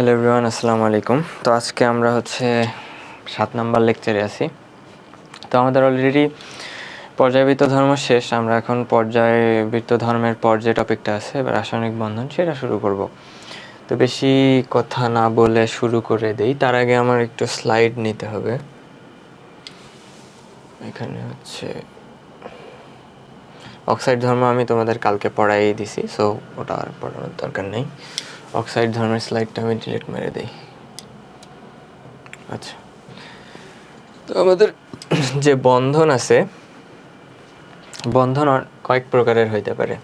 Hello everyone, আসসালামু আলাইকুম। তো আজকে আমরা হচ্ছে সাত নাম্বার লেকচারে আছি। তো আমাদের অলরেডি পর্যায়বৃত্ত ধর্ম শেষ, আমরা এখন পর্যায়বৃত্ত ধর্মের পর যে টপিকটা আছে রাসায়নিক বন্ধন, সেটা শুরু করব। তো বেশি কথা না বলে শুরু করে দেই, তার আগে আমার একটু স্লাইড নিতে হবে। এখানে হচ্ছে অক্সাইড ধর্ম আমি তোমাদের কালকে পড়াই দিছি সো ওটা আর পড়ানোর দরকার নেই। অক্সাইড ধর্মের স্লাইডটা আমি ডিলিট মেরে দিই। আচ্ছা। তো আমাদের যে বন্ধন আছে, বন্ধন কয়েক প্রকারের হইতে পারে।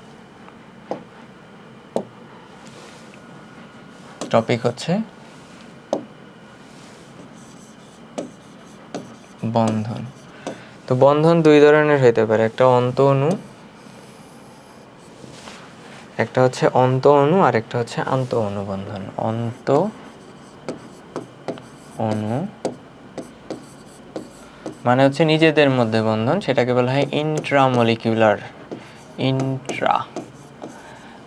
টপিক হচ্ছে বন্ধন। তো বন্ধন দুই ধরনের হইতে পারে, একটা অন্ত অণু একটা হচ্ছে অন্ত অণু আর একটা হচ্ছে আন্ত অণু বন্ধন অন্ত অণু মানে হচ্ছে নিজেদের মধ্যে বন্ধন, সেটাকে বলা হয় ইন্ট্রামলিকিউলার ইন্ট্রা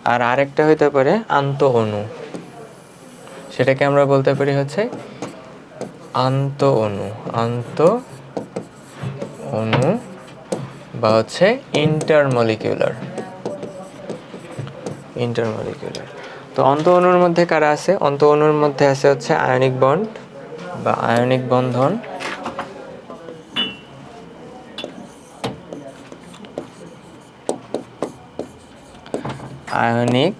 আর আরেকটা হইতে পারে আন্ত অণু। সেটাকে আমরা বলতে পারি হচ্ছে আন্ত অণু। আন্ত অণু বা হচ্ছে ইন্টারমলিকিউলার ইন্টারমলিকুলার তো অন্ত অণুর মধ্যে কারা আছে? অন্ত অণুর মধ্যে আছে হচ্ছে আয়নিক বন্ড বা আয়নিক বন্ধন। আয়নিক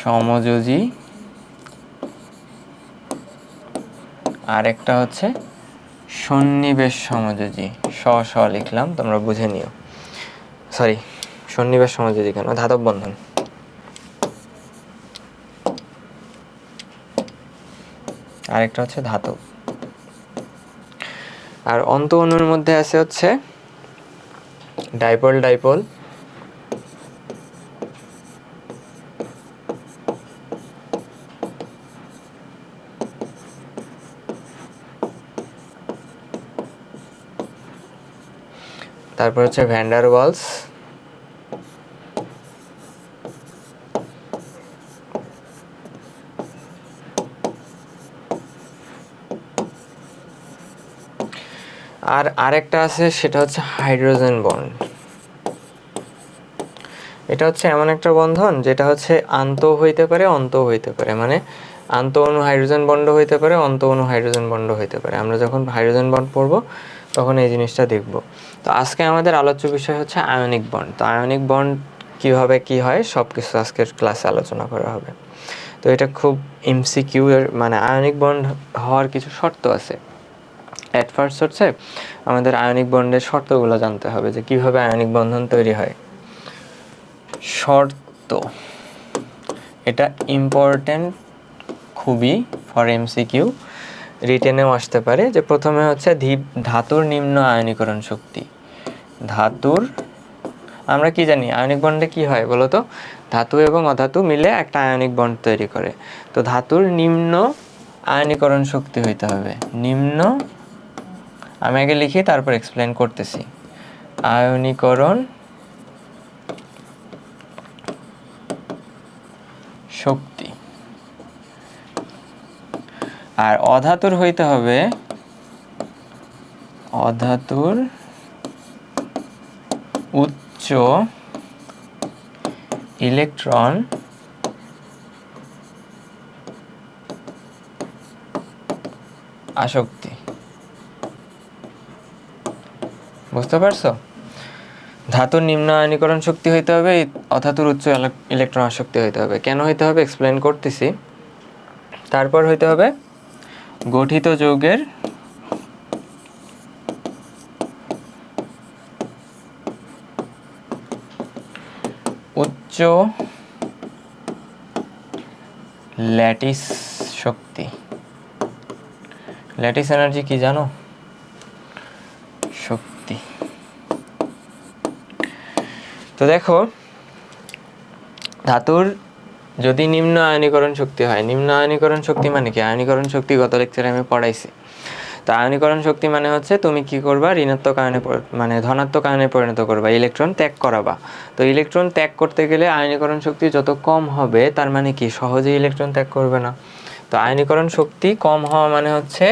সমযোজী। আর একটা হচ্ছে সন্নিবেশ সমযোজী। স স লিখলাম, তোমরা বুঝে নিও। সরি সন্নিবেশ সমযোজী কেন ধাতব বন্ধন। আরেকটা হচ্ছে ধাতব। আর অন্ত অণুর মধ্যে আছে হচ্ছে ডাইপল ডাইপল। তারপর হচ্ছে ভ্যান্ডার ওয়ালস। আর আরেকটা আছে, সেটা হচ্ছে হাইড্রোজেন বন্ড। এটা হচ্ছে এমন একটা বন্ধন, যেটা হচ্ছে আন্ত হইতে পারে, অন্ত হইতে পারে। মানে আন্ত অনু হাইড্রোজেন বন্ড হইতে পারে, অন্ত অনু হাইড্রোজেন বন্ড হইতে পারে। আমরা যখন হাইড্রোজেন বন্ড পড়ব, তখন এই জিনিসটা দেখব। তো আজকে আমাদের আলোচ্য বিষয় হচ্ছে আয়নিক বন্ড। তো আয়নিক বন্ড কীভাবে কি হয় সব কিছু আজকের ক্লাসে আলোচনা করা হবে। তো এটা খুব এমসিকিউ এর মানে আয়নিক বন্ড হওয়ার কিছু শর্ত আছে। অ্যাট ফার্স্ট হচ্ছে আমাদের আয়নিক বন্ডের শর্তগুলো জানতে হবে যে কীভাবে আয়নিক বন্ধন তৈরি হয়। শর্ত। এটা ইম্পর্ট্যান্ট খুবই ফর এমসিকিউ রিটেনেও আসতে পারে যে প্রথমে হচ্ছে ধীপ, ধাতুর নিম্ন আয়নীকরণ শক্তি। ধাতুর, আমরা কি জানি আয়নিক বন্ডে কি হয় বলো তো? ধাতু এবং অধাতু মিলে একটা আয়নিক বন্ড তৈরি করে। তো ধাতুর নিম্ন আয়নীকরণ শক্তি হইতে হবে। নিম্ন আমি আগে লিখি তারপর এক্সপ্লেন করতেছি। আয়নীকরণ শক্তি। আর অধাতুর হইতে হবে অধাতুর উচ্চ ইলেকট্রন আসক্তি। বুঝতে পারছ? ধাতুর নিম্ন আয়নীকরণ শক্তি হইতে হবে, অধাতুর উচ্চ ইলেকট্রন আসক্তি হইতে হবে। কেন হইতে হবে? এক্সপ্লেন করতেছি। তারপর হইতে হবে, গঠিত যৌগের উচ্চ ল্যাটিস শক্তি। ল্যাটিস এনার্জি কি জানো শক্তি তো দেখো, ধাতুর যদি নিম্ন আয়নীকরণ শক্তি হয় নিম্ন আয়নীকরণ শক্তি মানে কি? আয়নীকরণ শক্তি গত লেকচারে আমি পড়াইছি। তো আয়নীকরণ শক্তি মানে হচ্ছে তুমি কি করবা? ঋণাত্মক আয়নে মানে ধনাত্মক আয়নে পরিণত করবা, ইলেকট্রন ত্যাগ করাবা। তো ইলেকট্রন ত্যাগ করতে গেলে আয়নীকরণ শক্তি যত কম হবে, তার মানে কি? সহজে ইলেকট্রন ত্যাগ করবে না। তো আয়নীকরণ শক্তি কম হওয়া মানে হচ্ছে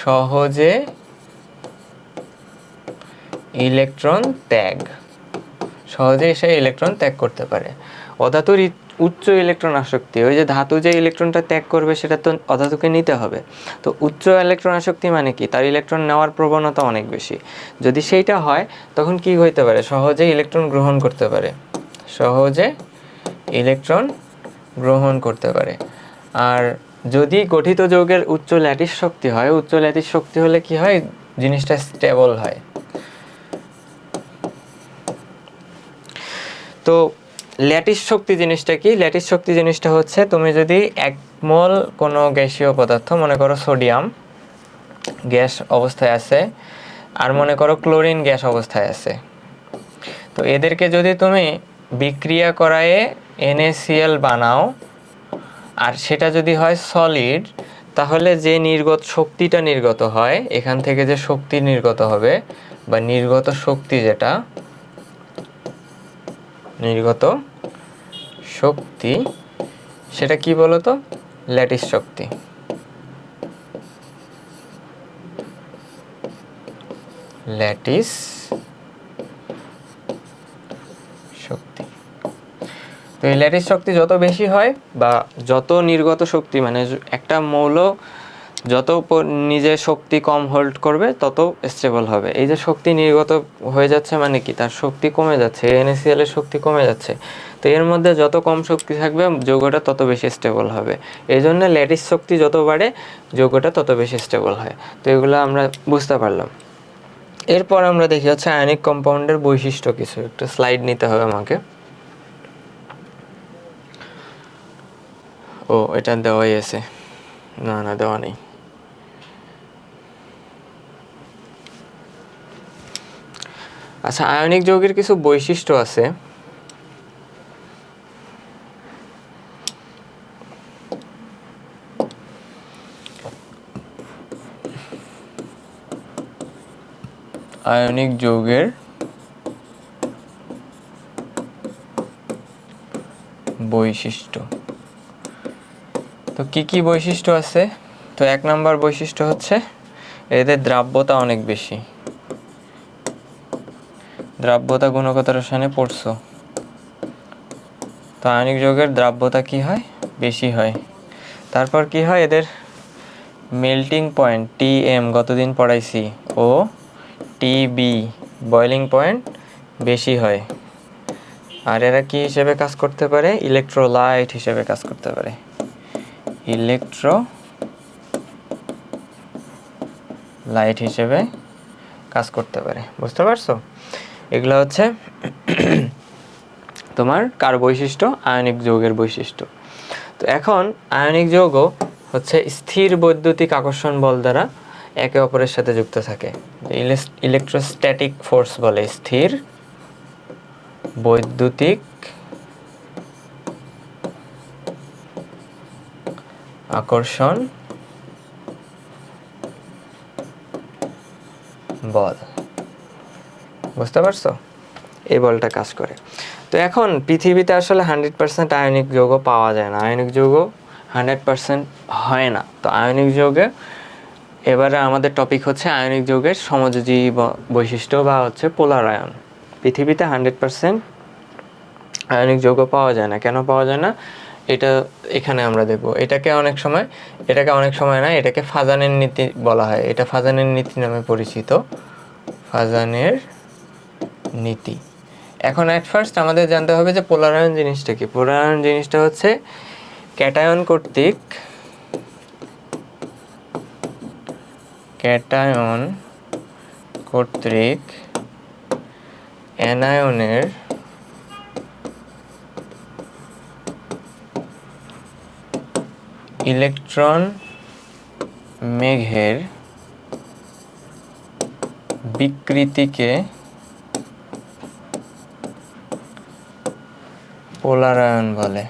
সহজে ইলেকট্রন ত্যাগ। সহজে সে ইলেকট্রন ত্যাগ করতে পারে। অধাতুর উচ্চ ইলেকট্রন আসক্তি, ওই যে ধাতু যে ইলেকট্রনটা ত্যাগ করবে, সেটা তো অধাতুকে নিতে হবে। তো উচ্চ ইলেকট্রন আসক্তি মানে কি? তার ইলেকট্রন নেওয়ার প্রবণতা অনেক বেশি। যদি সেইটা হয়, তখন কি হইতে পারে? সহজে ইলেকট্রন গ্রহণ করতে পারে। সহজে ইলেকট্রন গ্রহণ করতে পারে। আর যদি গঠিত যৌগের উচ্চ ল্যাটিস শক্তি হয়, উচ্চ ল্যাটিস শক্তি হলে কি হয়? জিনিসটা স্টেবল হয়। তো ল্যাটিস শক্তি জিনিসটা কি? ল্যাটিস শক্তি জিনিসটা হচ্ছে তুমি যদি এক মোল কোনো গ্যাসীয় পদার্থ, মনে করো সোডিয়াম, গ্যাস অবস্থায় আছে, আর মনে করো ক্লোরিন গ্যাস অবস্থায় আছে। তো এদেরকে যদি তুমি বিক্রিয়া করায়ে NaCl বানাও, আর সেটা যদি হয় সলিড, তাহলে যে নির্গত শক্তিটা নির্গত হয়, এখান থেকে যে শক্তি নির্গত হবে, বা নির্গত শক্তি যেটা নির্গত শক্তি, সেটা কি বলতো? ল্যাটিস শক্তি। ল্যাটিস শক্তি। তো এই ল্যাটিস শক্তি যত বেশি হয় বা যত নির্গত শক্তি মানে একটা মৌল যত প- নিজে শক্তি কম হোল্ড করবে, তত স্টেবল হবে। এই যে শক্তি নির্গত হয়ে যাচ্ছে মানে কি? তার শক্তি কমে যাচ্ছে, NaCl এর শক্তি কমে যাচ্ছে। তো এর মধ্যে যত কম শক্তি থাকবে, যৌগটা তত বেশি স্টেবল হবে। এই জন্য ল্যাটিস শক্তি যত বাড়ে, যৌগটা তত বেশি স্টেবল হয়। তো এগুলো আমরা বুঝতে পারলাম। এরপর আমরা দেখি হচ্ছে আয়নিক কম্পাউন্ডের বৈশিষ্ট্য কিছু। একটু স্লাইড নিতে হবে আমাকে। ও, এটা দেওয়াই আছে। না না, দেওয়া নেই। আচ্ছা আয়নিক যৌগের কিছু বৈশিষ্ট্য আছে। আয়নিক যৌগের বৈশিষ্ট্য। তো কি কি বৈশিষ্ট্য আছে? তো এক নম্বর বৈশিষ্ট্য হচ্ছে, এদের দ্রাব্যতা অনেক বেশি। দ্রাব্যতা গুণগত রসায়নে পড়ছো। তো আয়নিক যৌগের দ্রাব্যতা কি হয়? বেশি হয়। তারপর কি হয়? এদের মেল্টিং পয়েন্ট টি এম গতদিন পড়াইছি। ও টি বি বয়লিং পয়েন্ট বেশি হয়। আর এরা কি হিসেবে কাজ করতে পারে? ইলেকট্রোলাইট হিসেবে কাজ করতে পারে। ইলেকট্রো লাইট হিসেবে কাজ করতে পারে। বুঝতে পারছ? এগুলো হচ্ছে তোমার কার বৈশিষ্ট্য? আয়নিক যৌগের বৈশিষ্ট্য। তো এখন আয়নিক যৌগ হচ্ছে স্থির বৈদ্যুতিক আকর্ষণ বল দ্বারা একে অপরের সাথে যুক্ত থাকে। ইলেকট্রোস্ট্যাটিক ফোর্স বলে স্থির বৈদ্যুতিক আকর্ষণ বল। বুঝতে পারছ? এই বলটা কাজ করে। তো এখন পৃথিবীতে আসলে হান্ড্রেড পার্সেন্ট আয়নিক যৌগ পাওয়া যায় না। আয়নিক যৌগ হান্ড্রেড পার্সেন্ট হয় না। তো আয়নিক যৌগে এবারে আমাদের টপিক হচ্ছে আয়নিক যৌগের সমযোজী বৈশিষ্ট্য বা হচ্ছে পোলার আয়ন পৃথিবীতে হান্ড্রেড পার্সেন্ট আয়নিক যৌগ পাওয়া যায় না। কেন পাওয়া যায় না? এটা এখানে আমরা দেখব। এটাকে অনেক সময়, এটাকে অনেক সময় না, এটাকে ফাজানের নীতি বলা হয়। এটা ফাজানের নীতি নামে পরিচিত। ফাজানের নীতি। এখন অ্যাট ফার্স্ট আমাদের জানতে হবে যে পোলারায়ন জিনিসটা কি? পোলারায়ন জিনিসটা হচ্ছে ক্যাটায়ন কর্তৃক ক্যাটায়ন কর্তৃক অ্যানায়নের ইলেকট্রন মেঘের বিকৃতিকে পোলারায়ন বলে।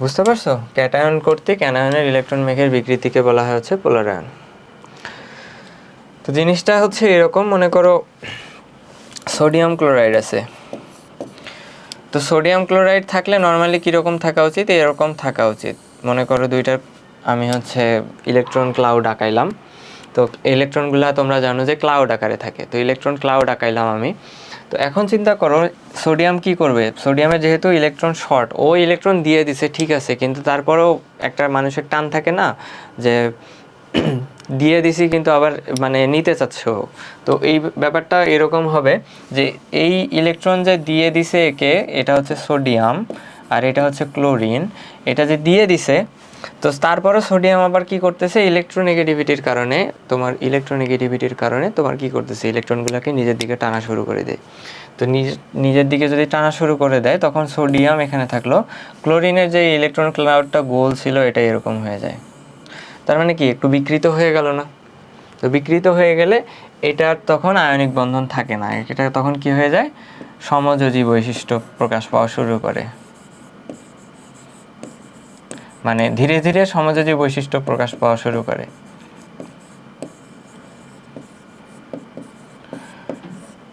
বুঝতে পারছ? ক্যাটায়ন কর্তৃক অ্যানায়নের ইলেকট্রন মেঘের বিকৃতিকে বলা হয় হচ্ছে পোলারায়ন তো জিনিসটা হচ্ছে এরকম, মনে করো সোডিয়াম ক্লোরাইড আছে। তো সোডিয়াম ক্লোরাইড থাকলে নর্মালি কীরকম থাকা উচিত? এরকম থাকা উচিত। মনে করো দুইটার আমি হচ্ছে ইলেকট্রন ক্লাউড আঁকাইলাম। তো ইলেকট্রনগুলো তোমরা জানো যে ক্লাউড আকারে থাকে। তো ইলেকট্রন ক্লাউড আঁকাইলাম আমি। তো এখন চিন্তা করো সোডিয়াম কি করবে? সোডিয়ামের যেহেতু ইলেকট্রন শর্ট ও ইলেকট্রন দিয়ে দিছে, ঠিক আছে, কিন্তু তারপরেও একটা মানুষের টান থাকে না যে দিয়ে দিছি, কিন্তু আবার মানে নিতে চাচ্ছ তো এই ব্যাপারটা এরকম হবে যে এই ইলেকট্রন যে দিয়ে দিছে একে, এটা হচ্ছে সোডিয়াম আর এটা হচ্ছে ক্লোরিন এটা যে দিয়ে দিছে তো তারপরে সোডিয়াম আবার কি করতেছে? ইলেকট্রোনেগেটিভিটির কারণে, তোমার ইলেকট্রোনেগেটিভিটির কারণে তোমার কি করতেছে? ইলেকট্রনগুলোকে নিজের দিকে টানা শুরু করে দেয়। তো নিজের দিকে যদি টানা শুরু করে দেয়, তখন সোডিয়াম এখানে থাকল। ক্লোরিনের যে ইলেকট্রন ক্লাউডটা গোল ছিল, এটা এরকম হয়ে যায়। তার মানে কি? একটু বিকৃত হয়ে গেল না? তো বিকৃত হয়ে গেলে এটার তখন আয়নিক বন্ধন থাকে না। এটা তখন কি হয়ে যায়? সমযোজী বৈশিষ্ট্য প্রকাশ পাওয়া শুরু করে। মানে ধীরে ধীরে সমযোজী বৈশিষ্ট্য প্রকাশ পাওয়া শুরু করে।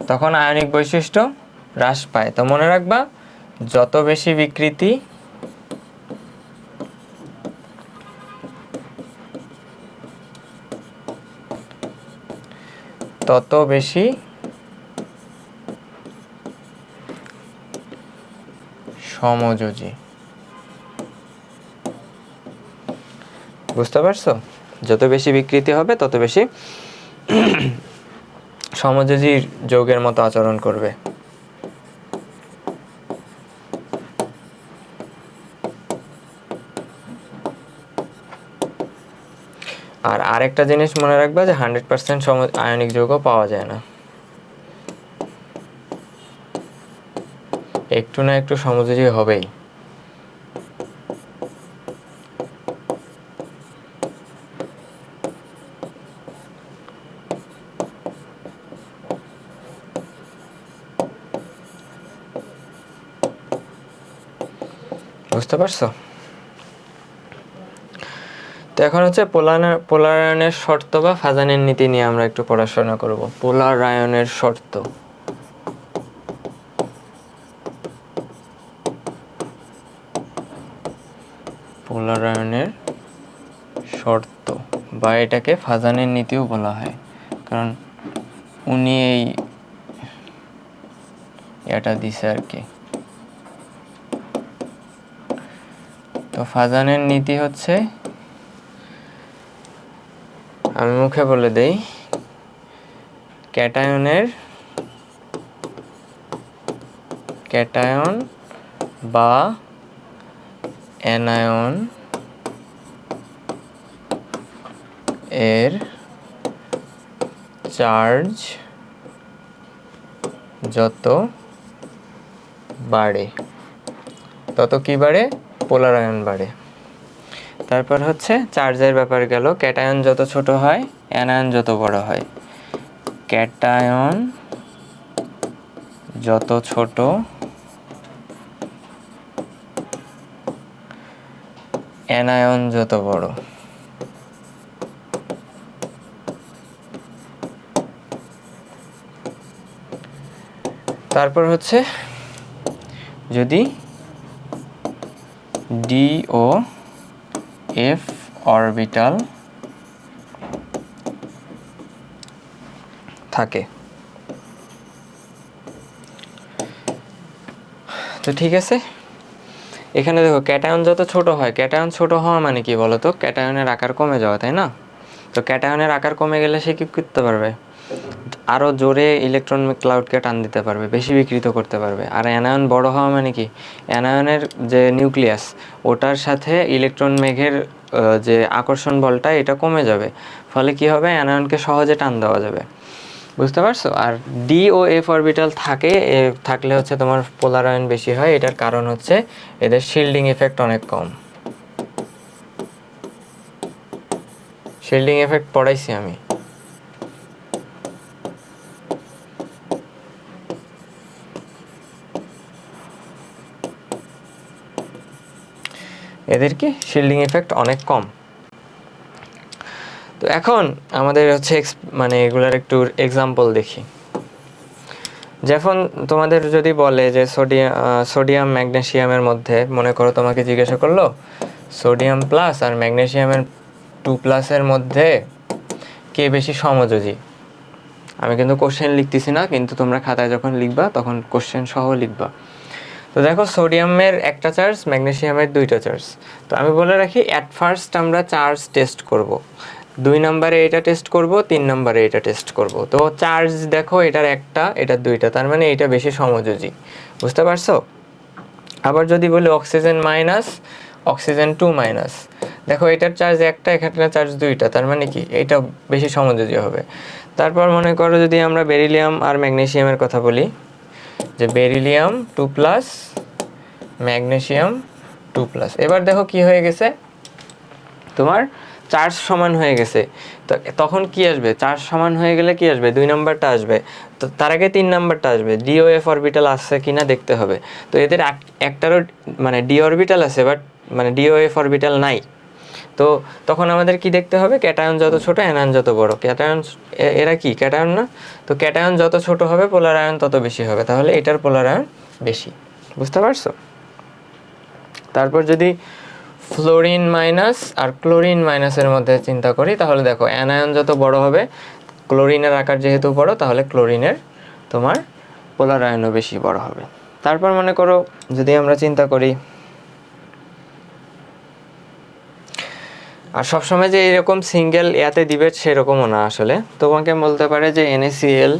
তখন আয়নিক বৈশিষ্ট্য হ্রাস পায়। তো মনে রাখবা, যত বেশি বিকৃতি, তত বেশি সমযোজী। বুঝতে পারছ? যত বেশি বিকৃতি হবে, তত বেশি সমযোজী যৌগের মতো আচরণ করবে। আর আরেকটা জিনিস মনে রাখবা যে, হান্ড্রেড পার্সেন্ট আয়নিক যৌগ পাওয়া যায় না। একটু না একটু সমযোজী হবেই। বুঝতে পারছ? তো এখন হচ্ছে পোলার পোলারায়নের শর্ত বা ফাজানের নীতি নিয়ে আমরা একটু পড়াশোনা করব। পোলারায়নের শর্ত। পোলারায়নের শর্ত বা এটাকে ফাজানের নীতিও বলা হয়। কারণ উনি এই এটা দিছে আর কি। তো ফাজানের নীতি হচ্ছে, আমি মুখে বলে দেই, ক্যাটায়নের, ক্যাটায়ন বা অ্যানায়ন এর চার্জ যত বাড়ে, তত কি বাড়ে? পোলারায়ন বাড়ে তারপর হচ্ছে চার্জের ব্যাপার গেল। ক্যাটায়ন যত ছোট হয়, অ্যানায়ন যত বড় হয়। ক্যাটায়ন যত ছোট, অ্যানায়ন যত বড়। তারপর হচ্ছে যদি ডি ও এফ অরবিটাল থাকে। তো ঠিক আছে? এখানে দেখো, ক্যাটায়ন যত ছোট হয়, ক্যাটায়ন ছোট হওয়া মানে কি বলতো? ক্যাটায়নের আকার কমে যাওয়া, তাই না? তো ক্যাটায়নের আকার কমে গেলে সে কি করতে পারবে? আরও জোরে ইলেকট্রন ক্লাউডকে টান দিতে পারবে, বেশি বিকৃত করতে পারবে। আর অ্যানায়ন বড় হওয়া মানে কি? অ্যানায়নের যে নিউক্লিয়াস ওটার সাথে ইলেকট্রন মেঘের যে আকর্ষণ বলটা, এটা কমে যাবে। ফলে কি হবে? অ্যানায়নকে সহজে টান দেওয়া যাবে। বুঝতে পারছ? আর ডি ও এফ অরবিটাল থাকে, এ থাকলে হচ্ছে তোমার পোলারায়ন বেশি হয়। এটার কারণ হচ্ছে এদের শিল্ডিং এফেক্ট অনেক কম। শিল্ডিং এফেক্ট পড়াইছি আমি। এদের কি শিল্ডিং ইফেক্ট অনেক কম। তো এখন আমাদের হচ্ছে মানে এগুলার একটু এক্সাম্পল দেখি। যখন তোমাদের যদি বলে যে সোডিয়াম সোডিয়াম ম্যাগনেশিয়ামের মধ্যে মনে করো তোমাকে জিজ্ঞাসা করল সোডিয়াম প্লাস আর ম্যাগনেশিয়ামের টু প্লাসের মধ্যে কে বেশি সমযোজী? আমি কিন্তু কোশ্চেন লিখতেছি না, কিন্তু তোমরা খাতায় যখন লিখবা, তখন কোশ্চেন সহ লিখবা। তো দেখো সোডিয়ামের একটা চার্জ, ম্যাগনেশিয়ামের দুইটা চার্জ। তো আমি বলে রাখি অ্যাট ফার্স্ট আমরা চার্জ টেস্ট করব। দুই নম্বরে এটা টেস্ট করব, তিন নম্বরে এটা টেস্ট করব। তো চার্জ দেখো, এটার একটা এটার দুইটা, তার মানে এটা বেশি সমযোজী। বুঝতে পারছ? আবার যদি বলি oxygen minus oxygen two minus দেখো, এটার চার্জ একটা এখানটার চার্জ দুইটা, তার মানে কি? এটা বেশি সমযোজী হবে। তারপর মনে করো যদি আমরা বেরিলিয়াম আর ম্যাগনেসিয়ামের কথা বলি যে beryllium two plus, magnesium two plus. এবার দেখো কি হয়ে গেছে? তোমার চার্জ সমান হয়ে গেছে। তো তখন কি আসবে? চার্জ সমান হয়ে গেলে কি আসবে? দুই নাম্বারটা আসবে। তো তার আগে তিন নাম্বারটা আসবে। ডিওএফ অরবিটাল আসছে কি না দেখতে হবে। তো এদের এক- একটারও মানে ডি অরবিটাল আছে বাট মানে ডিওএফ অরবিটাল নাই। তো তখন আমাদের কি দেখতে হবে? ক্যাটায়ন যত ছোট অ্যানায়ন যত বড়। ক্যাটায়ন এরা কি? ক্যাটায়ন না? তো ক্যাটায়ন যত ছোট হবে পোলার আয়ন তত বেশি হবে। তাহলে এটার পোলার আয়ন বেশি। বুঝতে পারছ? তারপর যদি ফ্লোরিন মাইনাস আর ক্লোরিন মাইনাসের মধ্যে চিন্তা করি, তাহলে দেখো অ্যানায়ন যত বড় হবে, ক্লোরিনের আকার যেহেতু বড়, তাহলে ক্লোরিনের তোমার পোলার আয়নও বেশি বড় হবে। তারপর মনে করো, যদি আমরা চিন্তা করি আর সবসময় যে এরকম সিঙ্গেল ইয়াতে দিবে সেরকমও না আসলে। তোমাকে বলতে পারে যে এনএসিএল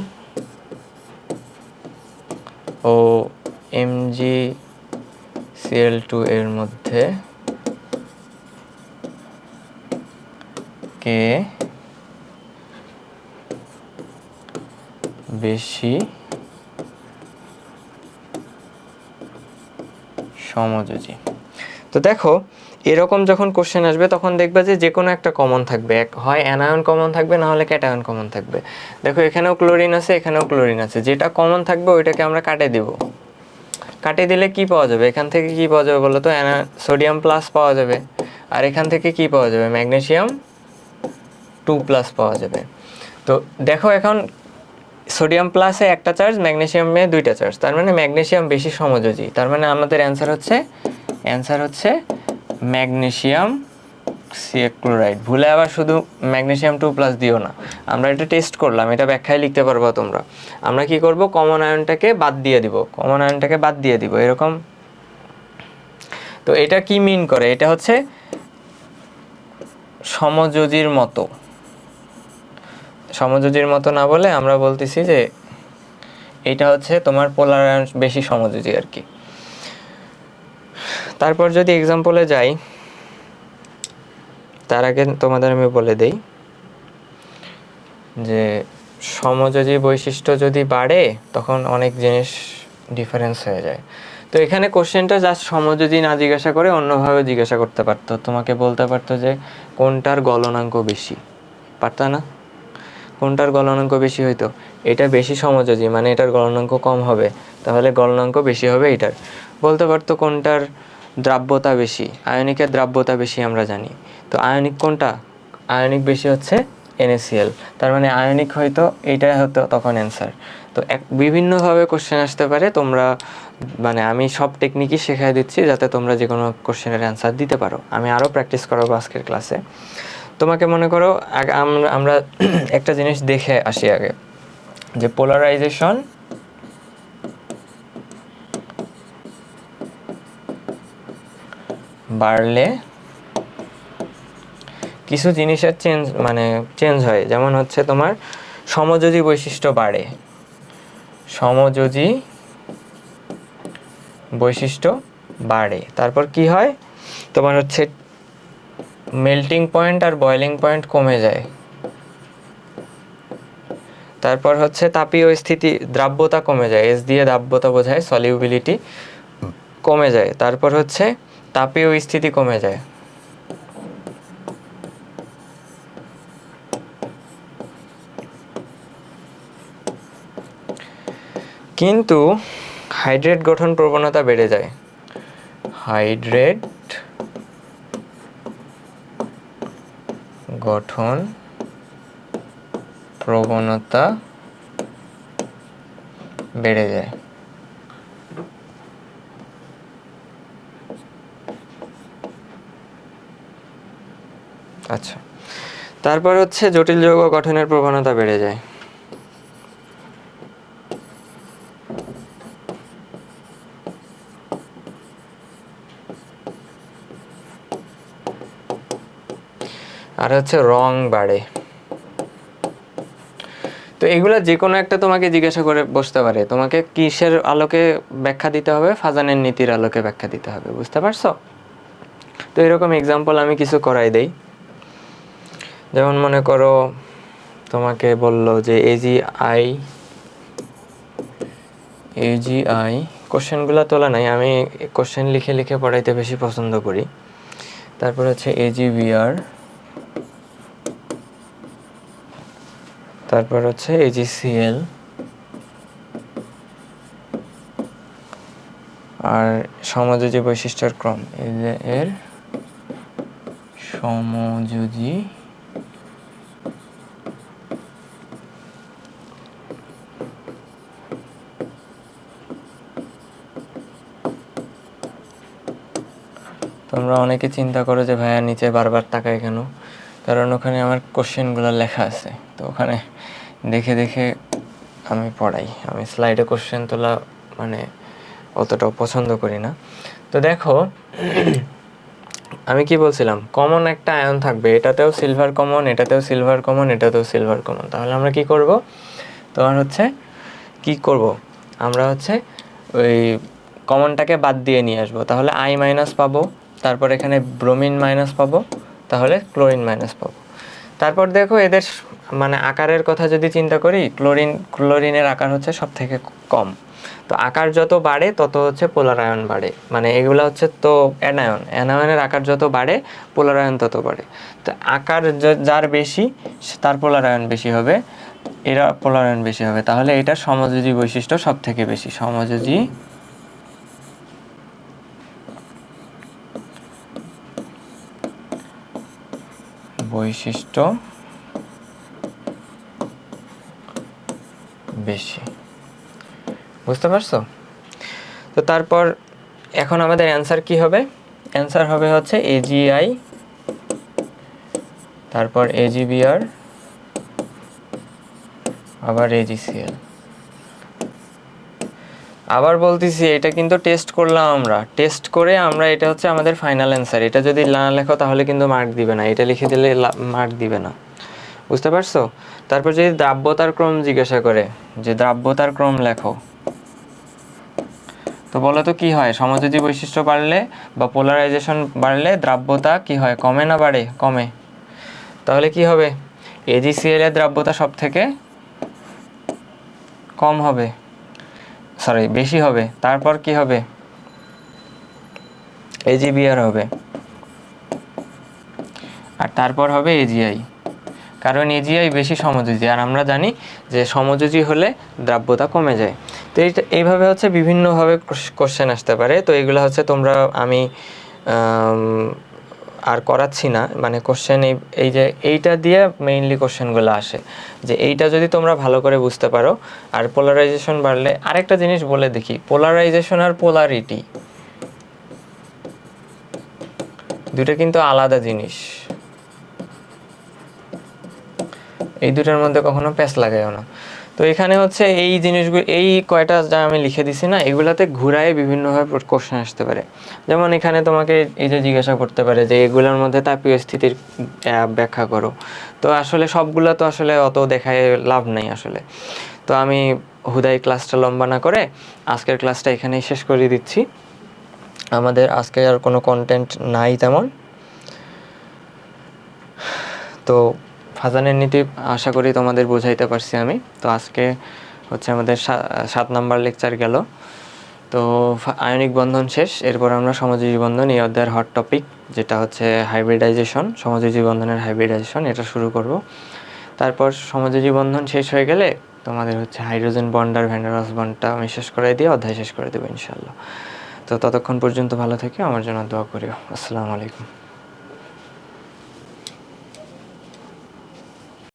ও এমজি সিএল টু এর মধ্যে কে বেশি সমযোজী? তো দেখো এরকম যখন কোশ্চেন আসবে, তখন দেখবে যে যে কোনো একটা কমন থাকবে। এক হয় অ্যানায়ন কমন থাকবে, না হলে ক্যাটায়ন কমন থাকবে। দেখো, এখানেও ক্লোরিন আছে, এখানেও ক্লোরিন আছে। যেটা কমন থাকবে, ওইটাকে আমরা কাটে দেব। কাটে দিলে কি পাওয়া যাবে? এখান থেকে কি পাওয়া যাবে বলো তো সোডিয়াম প্লাস পাওয়া যাবে। আর এখান থেকে কি পাওয়া যাবে? ম্যাগনেশিয়াম টু প্লাস পাওয়া যাবে। তো দেখো, এখন সোডিয়াম প্লাসে একটা চার্জ ম্যাগনেসিয়ামে দুইটা চার্জ তার মানে ম্যাগনেসিয়াম বেশি সমযোজী। তার মানে আমাদের অ্যান্সার হচ্ছে অ্যান্সার হচ্ছে ম্যাগনেসিয়াম ক্লোরাইড ভুলে আবার শুধু ম্যাগনেশিয়াম টু প্লাস দিও না। আমরা এটা টেস্ট করলাম, এটা ব্যাখ্যায় লিখতে পারব তোমরা। আমরা কি করব? কমন আয়নটাকে বাদ দিয়ে দিব। কমন আয়নটাকে বাদ দিয়ে দিব, এরকম। তো এটা কি মিন করে? এটা হচ্ছে সমযোজীর মতো। সমযোজীর মতো না বলে আমরা বলতেছি যে, এটা হচ্ছে তোমার পোলার আয়ন বেশি সমযোজী আর কি। তারপর যদি এক্সাম্পলে যাই, তার আগে তোমাদের আমি বলে দেই যে সমযোজী বৈশিষ্ট্য যদি বাড়ে, তখন অনেক জিনিস ডিফারেন্স হয়ে যায়। তো এখানে কোশ্চেনটা জাস্ট সমযোজী না জিজ্ঞাসা করে অন্যভাবে জিজ্ঞাসা করতে পারতো। তোমাকে বলতে পারতো যে কোনটার গলনাঙ্ক বেশি? পারতা না? কোনটার গলনাঙ্ক বেশি হইতো? এটা বেশি সমযোজী মানে এটার গলনাঙ্ক কম হবে, তাহলে গলনাঙ্ক বেশি হবে এটার। বলতে পারতো কোনটার দ্রাব্যতা বেশি, আয়নিকের দ্রাব্যতা বেশি আমরা জানি। তো আয়নিক কোনটা? আয়নিক বেশি হচ্ছে এনএসিএল তার মানে আয়নিক হয়তো এইটাই হতো তখন অ্যান্সার তো এক, বিভিন্নভাবে কোশ্চেন আসতে পারে, তোমরা মানে আমি সব টেকনিকই শেখাই দিচ্ছি যাতে তোমরা যে কোনো কোশ্চেনের অ্যান্সার দিতে পারো। আমি আরও প্র্যাকটিস করাবো আজকের ক্লাসে তোমাকে মনে করো আমরা একটা জিনিস দেখে আসি আগে, যে পোলারাইজেশন বাড়লে কিছু জিনিসের চেঞ্জ মানে চেঞ্জ হয়। যেমন হচ্ছে তোমার সমযোজী বৈশিষ্ট্য বাড়ে। সমযোজী বৈশিষ্ট্য বাড়ে। তারপর কি হয়? তোমার হচ্ছে মেল্টিং পয়েন্ট আর বয়লিং পয়েন্ট কমে যায়। তারপর হচ্ছে তাপীয় স্থিতি, দ্রাব্যতা কমে যায়। এস দিয়ে দ্রাব্যতা বোঝায় সলিউবিলিটি কমে যায়। তারপর হচ্ছে তাপীয় স্থিতি কমে যায়। কিন্তু হাইড্রেট গঠন প্রবণতা বেড়ে যায়। হাইড্রেট গঠন প্রবণতা বেড়ে যায়। আচ্ছা। তারপর হচ্ছে জটিল যৌগ গঠনের প্রবণতা বেড়ে যায়। আর হচ্ছে রং বাড়ে। তো এগুলো যে কোনো একটা তোমাকে জিজ্ঞাসা করে বসতে পারে। তোমাকে কিসের আলোকে ব্যাখ্যা দিতে হবে? ফাজানের নীতির আলোকে ব্যাখ্যা দিতে হবে। বুঝতে পারছ? তো এরকম এক্সাম্পল আমি কিছু করাই দেই। যেমন মনে করো তোমাকে বলল যে এজি আই এজি আই কোশ্চেনগুলো তোলা নাই, আমি কোশ্চেন লিখে লিখে পড়াইতে বেশি পছন্দ করি। তারপর হচ্ছে এজি বিআর তারপর হচ্ছে এজিসিএল আর সমযোজী বৈশিষ্ট্যের ক্রম এর সমযোজী তোমরা অনেকে চিন্তা করো যে, ভাইয়া, নিচে বারবার তাকায় কেন? কারণ ওখানে আমার কোশ্চেনগুলো লেখা আছে। তো ওখানে দেখে দেখে আমি পড়াই। আমি স্লাইডে কোশ্চেন তোলা মানে অতটাও পছন্দ করি না। তো দেখো, আমি কি বলছিলাম? কমন একটা আয়ন থাকবে। এটাতেও সিলভার কমন এটাতেও সিলভার কমন এটাতেও সিলভার কমন তাহলে আমরা কি করব? তোমার হচ্ছে কি করব? আমরা হচ্ছে ওই কমনটাকে বাদ দিয়ে নিয়ে আসব। তাহলে আই মাইনাস পাবো। তারপর এখানে ব্রোমিন মাইনাস পাবো, তাহলে ক্লোরিন মাইনাস পাবো। তারপর দেখো এদের মানে আকারের কথা যদি চিন্তা করি ক্লোরিন ক্লোরিনের আকার হচ্ছে সব থেকে কম। তো আকার যত বাড়ে, তত হচ্ছে পোলারায়ন বাড়ে। মানে এগুলো হচ্ছে তো অ্যানায়ন অ্যানায়নের আকার যত বাড়ে পোলারায়ন তত বাড়ে। তো আকার যার বেশি তার পোলারায়ন বেশি হবে, এরা পোলারায়ন বেশি হবে। তাহলে এটা সমযোজী বৈশিষ্ট্য সব থেকে বেশি। সমযোজী বৈশিষ্ট্য বেশি। বুঝতে পারছ? তো তারপর এখন আমাদের অ্যান্সার কি হবে? অ্যান্সার হবে হচ্ছে এজিআই তারপর এজিবিআর আবার এজিসিএল আবার বলতেছি, এটা কিন্তু টেস্ট করলাম আমরা। টেস্ট করে আমরা এটা হচ্ছে আমাদের ফাইনাল অ্যান্সার এটা যদি না লেখো তাহলে কিন্তু মার্ক দিবে না। এটা লিখে দিলে মার্ক দিবে না। বুঝতে পারছ? তারপর যদি দ্রাব্যতার ক্রম জিজ্ঞাসা করে, যে দ্রাব্যতার ক্রম লেখো। তো বলো তো কি হয়? সমযোজী বৈশিষ্ট্য বাড়লে বা পোলারাইজেশন বাড়লে দ্রাব্যতা কি হয়? কমে না বাড়ে? কমে। তাহলে কি হবে? এজিসিএল এর দ্রাব্যতা সব থেকে কম হবে। সরি বেশি হবে। তারপর কি হবে? এজিবিআর হবে। আর তারপর হবে এজিআই কারণ এজিআই বেশি সমযোজী। আর আমরা জানি যে সমযোজী হলে দ্রাব্যতা কমে যায়। তো এইটা, এইভাবে হচ্ছে বিভিন্নভাবে কোশ্চেন আসতে পারে। তো এগুলো হচ্ছে তোমরা আমি আর করাচ্ছি না। মানে কোশ্চেন এই এই যে এইটা দিয়ে মেইনলি কোশ্চেনগুলো আসে। যে এইটা যদি তোমরা ভালো করে বুঝতে পারো, আর পোলারাইজেশন বাড়লে আরেকটা জিনিস বলে দেখি পোলারাইজেশন আর পোলারিটি দুটো কিন্তু আলাদা জিনিস। এই দুটার মধ্যে কখনো প্যাচ লাগাইও না। তো এখানে হচ্ছে এই জিনিসগুলো, এই কয়টা যা আমি লিখে দিছি না, এগুলাতে ঘুরায় বিভিন্নভাবে কোশ্চেন আসতে পারে। যেমন এখানে তোমাকে এই যে জিজ্ঞাসা করতে পারে যে এগুলোর মধ্যে তাপীয় স্থিতির ব্যাখ্যা করো। তো আসলে সবগুলো তো আসলে অত দেখায় লাভ নাই আসলে। তো আমি হুদাই ক্লাসটা লম্বা না করে আজকের ক্লাসটা এখানেই শেষ করে দিচ্ছি। আমাদের আজকে আর কোনো কন্টেন্ট নাই তেমন। তো ফাজানের নীতি আশা করি তোমাদের বোঝাইতে পারছি আমি। তো আজকে হচ্ছে আমাদের সাত নাম্বার লেকচার গেল। তো আয়নিক বন্ধন শেষ। এরপর আমরা সমযোজী বন্ধন, এই অধ্যায়ের হট টপিক যেটা হচ্ছে হাইব্রিডাইজেশন সমযোজী বন্ধনের হাইব্রিডাইজেশন এটা শুরু করব। তারপর সমযোজী বন্ধন শেষ হয়ে গেলে তোমাদের হচ্ছে হাইড্রোজেন বন্ড আর ভ্যান্ডারাস বন্ডটা আমি শেষ করে দিয়ে অধ্যায় শেষ করে দেবো ইনশাল্লাহ তো ততক্ষণ পর্যন্ত ভালো থেকে, আমার জন্য দোয়া করিও। আসসালামু আলাইকুম।